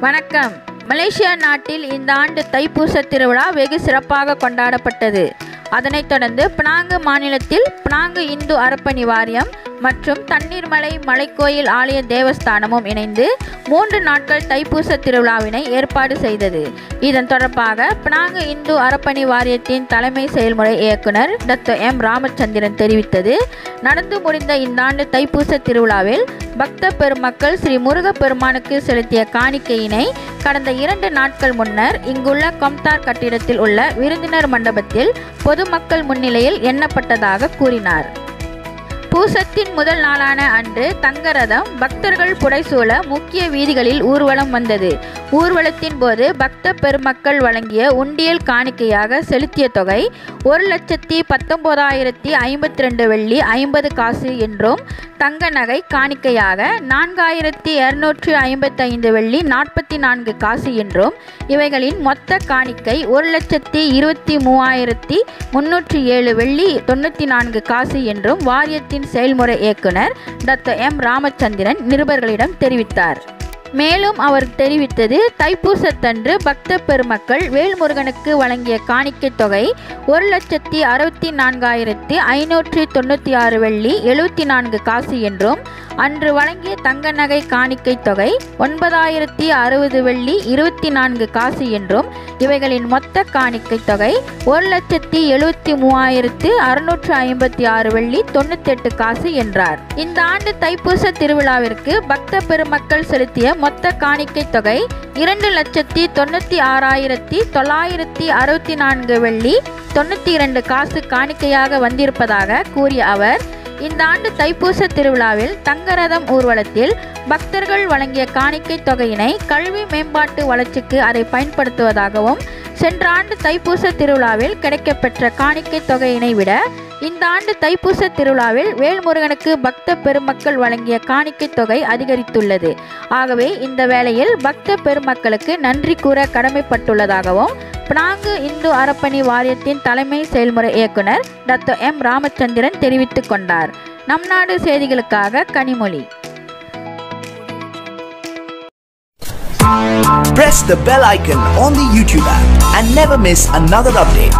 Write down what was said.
வணக்கம். மலேசியா நாட்டில் இந்த ஆண்டு தைப்பூச திருவிழா வெகு சிறப்பாக கொண்டாடப்பட்டது. அதனைத் தொடர்ந்து பினாங்கு மாநிலத்தில் பினாங்கு இந்து அறப்பணி வாரியம் மற்றும் தண்ணீர்மலை மலைக்கோயில் ஆலய தேவஸ்தானமும் இணைந்து மூன்று நாட்கள் தைப்பூச திருவிழாவினை ஏற்பாடு செய்தது. இதன் தொடர்பாக பினாங்கு இந்து அறப்பணி வாரியத்தின் தலைமை செயல்முறை இயக்குனர் டாக்டர் எம். ராமச்சந்திரன் தெரிவித்தது. நடந்து முடிந்த இந்த ஆண்டு தைப்பூச திருவிழாவில் பக்த பெருமக்கள் ஸ்ரீ முருகப்பெருமானுக்கு செலுத்திய காணிக்கையினை கடந்த இரண்டு நாட்கள் முன்னர் இங்குள்ள கொம்தார் கட்டிடத்தில் உள்ள விருந்தினர் மண்டபத்தில் பொதுமக்கள் முன்னிலையில் எண்ணப்பட்டதாக கூறினார். பூசத்தின் முதல் நாளான அன்று தங்கரதம் பக்தர்கள் புடைசூழ முக்கிய வீதிகளில் ஊர்வலம் வந்தது. ஊர்வலத்தின் போது பக்த பெருமக்கள் வழங்கிய உண்டியல் காணிக்கையாக செலுத்திய தொகை ஒரு லட்சத்தி பத்தொன்பதாயிரத்தி ஐம்பத்தி ரெண்டு வெள்ளி ஐம்பது காசு என்றும் தங்க நகை காணிக்கையாக நான்காயிரத்தி இரநூற்றி ஐம்பத்தைந்து வெள்ளி நாற்பத்தி நான்கு காசு என்றும் இவைகளின் மொத்த காணிக்கை ஒரு லட்சத்தி இருபத்தி மூவாயிரத்தி முன்னூற்றி ஏழு வெள்ளி தொண்ணூற்றி நான்கு காசு என்றும் வாரியத்தின் செயல்முறை இயக்குனர் டாக்டர் எம் ராமச்சந்திரன் நிருபர்களிடம் தெரிவித்தார். மேலும் அவர் தெரிவித்தது தைப்பூசத்தன்று பக்த பெருமக்கள் வேல்முருகனுக்கு வழங்கிய காணிக்கை தொகை ஒரு லட்சத்தி அறுபத்தி நான்காயிரத்தி ஐநூற்றி தொண்ணூற்றி ஆறு வெள்ளி எழுபத்தி நான்கு காசு என்றும் அன்று வழங்கிய தங்க நகை காணிக்கை தொகை ஒன்பதாயிரத்தி அறுபது வெள்ளி இருபத்தி நான்கு காசு என்றும் இவைகளின் மொத்த காணிக்கை தொகை ஒரு லட்சத்தி எழுபத்தி மூவாயிரத்து அறுநூற்று ஐம்பத்தி ஆறு வெள்ளி தொண்ணூத்தெட்டு காசு என்றார். இந்த ஆண்டு தைப்பூச திருவிழாவிற்கு பக்த பெருமக்கள் செலுத்திய மொத்த காணிக்கை தொகை இரண்டு லட்சத்தி தொண்ணூற்றி ஆறாயிரத்தி தொள்ளாயிரத்தி அறுபத்தி நான்கு வெள்ளி தொண்ணூற்றி இரண்டு காசு காணிக்கையாக வந்திருப்பதாக கூறிய அவர் இந்த ஆண்டு தைப்பூச திருவிழாவில் தங்கரதம் ஊர்வலத்தில் பக்தர்கள் வழங்கிய காணிக்கை தொகையினை கல்வி மேம்பாட்டு வளர்ச்சிக்கு அதை பயன்படுத்துவதாகவும் சென்ற ஆண்டு தைப்பூச திருவிழாவில் கிடைக்கப்பெற்ற காணிக்கை தொகையினை விட இந்த ஆண்டு தைப்பூச திருவிழாவில் வேல்முருகனுக்கு பக்த பெருமக்கள் வழங்கிய காணிக்கை தொகை அதிகரித்துள்ளது. ஆகவே இந்த வேளையில் பக்த பெருமக்களுக்கு நன்றி கூற கடமைப்பட்டுள்ளதாகவும் பினாங்கு இந்து அறப்பணி வாரியத்தின் தலைமை செயல்முறை இயக்குனர் டாக்டர் எம் ராமச்சந்திரன் தெரிவித்துக் கொண்டார் நம் நாடு செய்திகளுக்காக Kanimozhi Press the bell icon on the YouTube app and never miss another update.